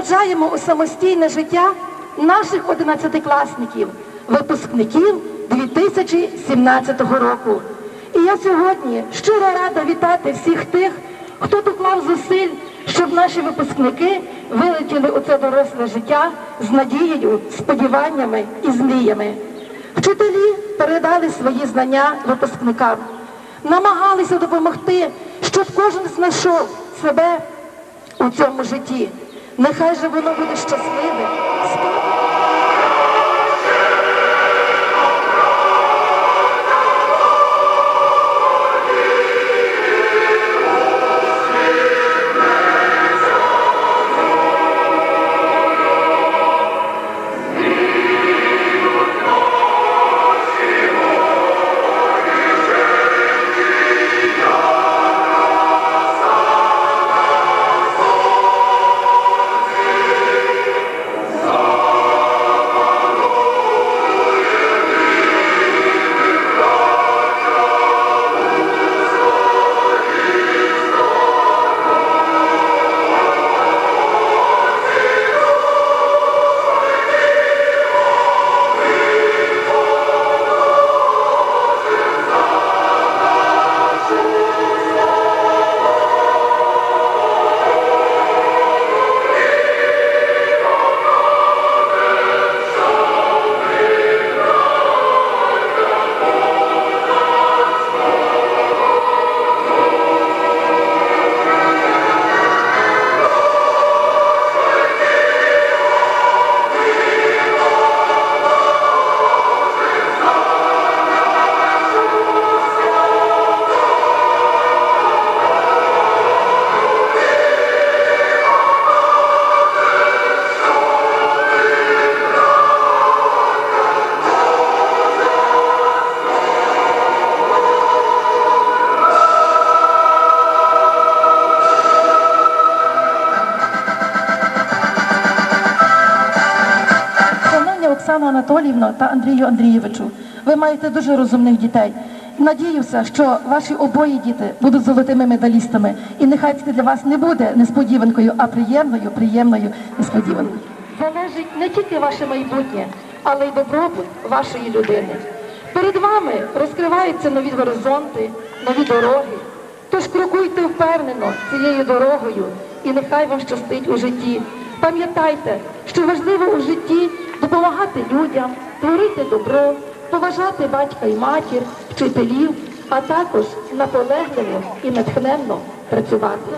проведжаємо у самостійне життя наших одинадцятикласників, випускників 2017 року. І я сьогодні щиро рада вітати всіх тих, хто доклав зусиль, щоб наші випускники вилетіли у це доросле життя з надією, сподіваннями і з мріями. Вчителі передали свої знання випускникам, намагалися допомогти, щоб кожен знайшов себе у цьому житті. Нехай же воно буде щасливе. Оксана Анатоліївна та Андрію Андрійовичу, ви маєте дуже розумних дітей. Надіюся, що ваші обоє діти будуть золотими медалістами. І нехай це для вас не буде несподіванкою, а приємною, приємною несподіванкою. Залежить не тільки ваше майбутнє, але й добробут вашої людини. Перед вами розкриваються нові горизонти, нові дороги. Тож крокуйте впевнено цією дорогою, і нехай вам щастить у житті. Пам'ятайте, що важливо у житті допомагати людям, творити добро, поважати батька і матір, вчителів, а також наполегливо і натхненно працювати.